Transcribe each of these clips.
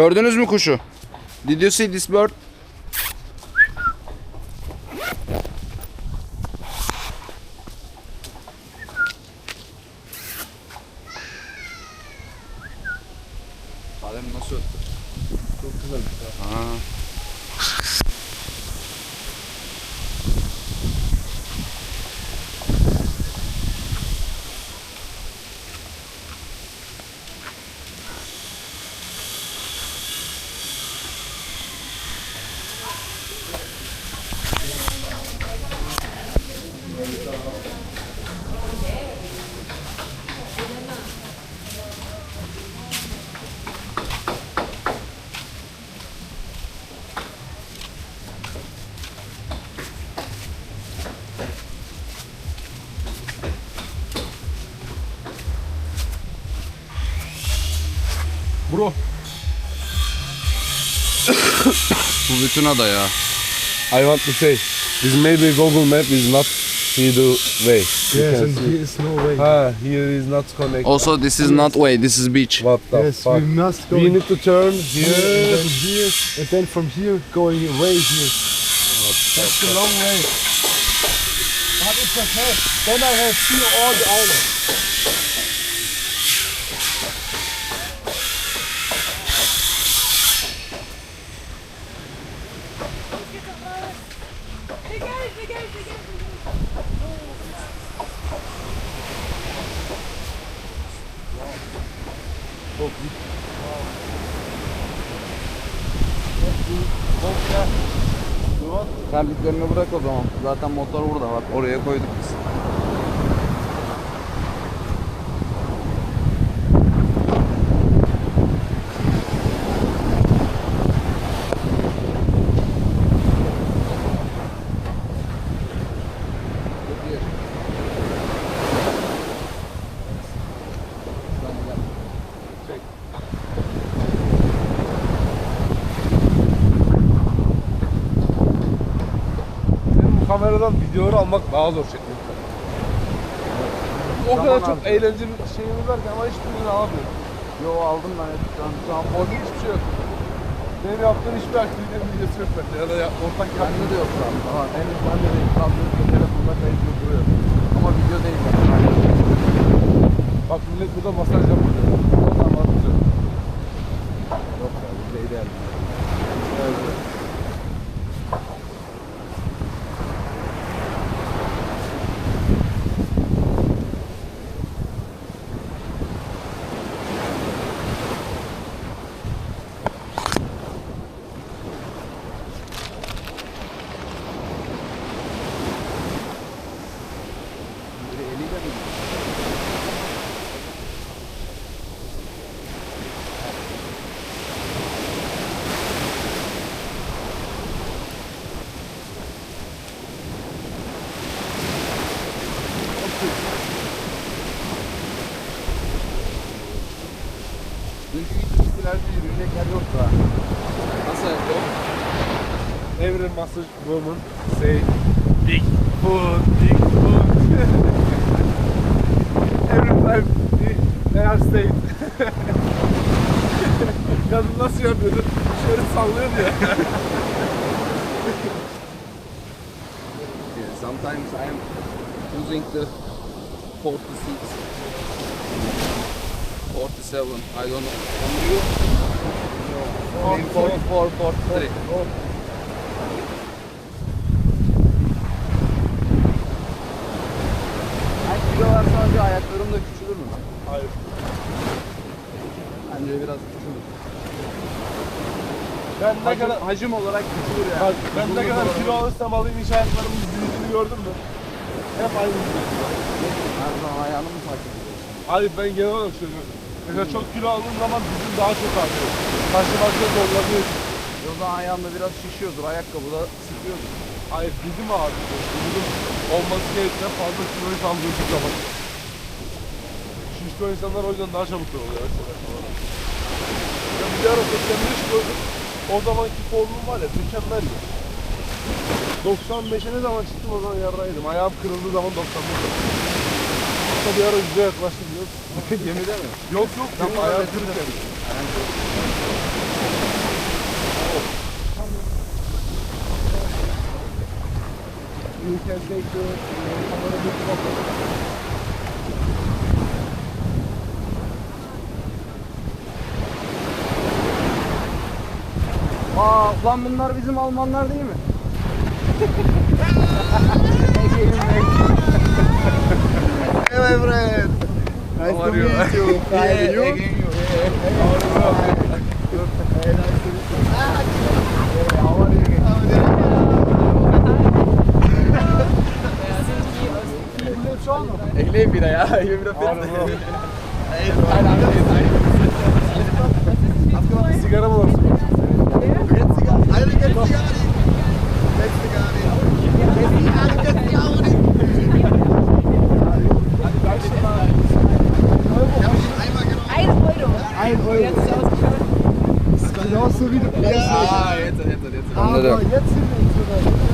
Gördünüz mü kuşu? Did you see this bird? Bro. Bu bütün ada ya. I want to say, this maybe Google Map is not see the way. Yes, can and see. here is no way. Ah, here is not connected. Also this is not way, this is beach. What the yes, fuck? we must go We need to turn here, here. and then here, and then from here going away here. That's a long way. But it's okay. Then I have seen all the islands. Terliklerini bırak o zaman. Zaten motor burada bak oraya koyduk biz. Kameradan videoları almak daha zor çekmekten. O Zaman kadar çok harcıyor. eğlenceli şeyimiz var ki ama hiçbirini alamıyorum. Yo aldım ben hep şu an. Şu an Orada hiçbir şey yok. Benim yaptığım hiçbir aktivitenin videosu yok bende ya da ya, ortak yaptığım de yok şu an. Aha, henüz bende de yok. Kaldığınızda telefonda kayıtlı duruyor. Ama video değil. Bak millet burada masaj yapıyor. Dünkü gittiklerde yürüyecek yer yoktu ha. Nasıl yok? Every massage woman say big foot, big foot. Every time they are saying. Kadın nasıl yapıyordu? Şöyle sallıyordu ya. Yeah, sometimes I am using the 46, 47, I don't know. And you? Maybe 44, 43. Ben kilo versem önce ayaklarım da küçülür mü? Hayır. Bence biraz küçülür. Ben ne kadar hacim olarak küçülür yani. Bak, ben ne kadar kilo alırsam alayım iş ayaklarımın büyüdüğünü gördün mü? Hep aynı. Her zaman ayağını mı takip ediyorsun? Hayır ben genel olarak söylüyorum. Mesela çok kilo aldığın zaman dizin daha çok ağrıyor. Taşımakta zorlanıyorsun. O zaman ayağında biraz şişiyordur, ayakkabıda sıkıyordur. Hayır dizim ağrıyor. Dizim olması gereken fazla kiloyu kaldırdığın zaman. Şişko insanlar o yüzden daha çabuk oluyor mesela. Ya bir ara 85 gördüm. O zamanki formum var ya mükemmel ya. 95'e ne zaman çıktım o zaman yarraydım. Ayağım kırıldığı zaman 95 oldu. Hatta bir ara ucuza yaklaştım yok. Gemide mi? Yok yok. Tam ayağı kırıkken. You Aa lan bunlar bizim Almanlar değil mi? Hey my friend. Nice How to are you? meet you. Fine, Yeah, you? again you. Hey, nice to meet you. How are you? Şu an mı? Ehleyim bir de ya. Bir de Sigara mı olsun? Ein 1 Euro. Jetzt ist ausgeschaltet. Das ist genauso wie du Preis. Ja, jetzt, jetzt, jetzt. Aber jetzt sind wir zurück.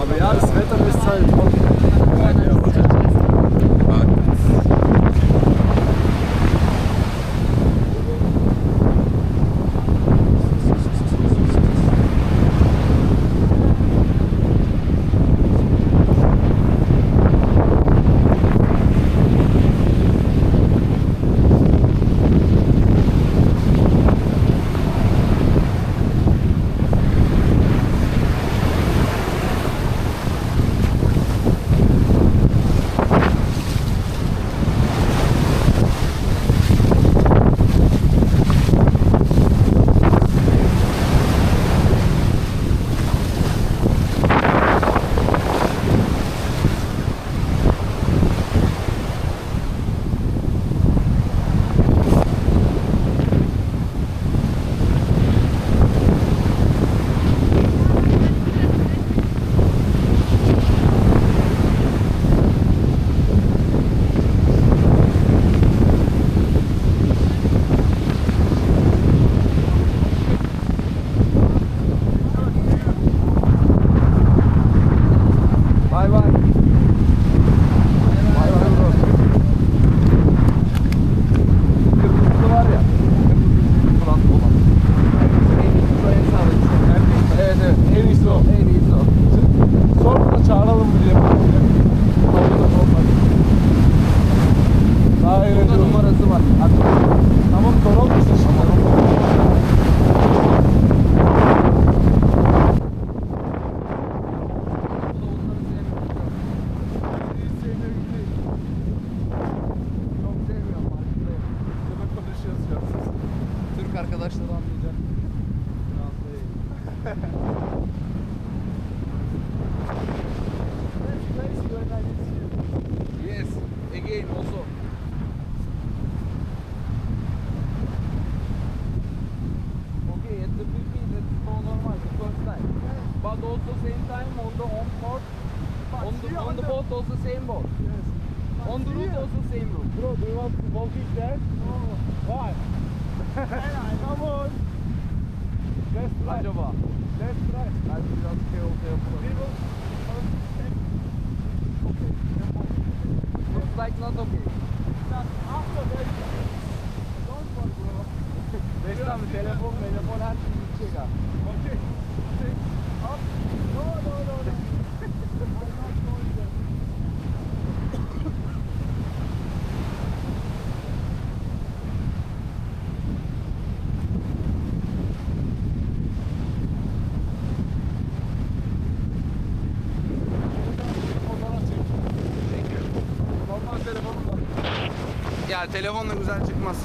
Aber ja, das Wetter ist halt trocken. Also same time on the on board, on the, on the the- boat also same boat. Yes. On the route also same route. Bro, do you want to walking there? No. Why? Come on. Let's try. Acaba? Let's try. Hadi biraz şey olsa yapalım. We will. Looks like not okay. After that. Don't worry bro. Beşten mi? Telefon, telefon her şey gidecek ha. Okay. Take Ya telefonla güzel çıkmaz.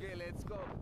Okay, let's go.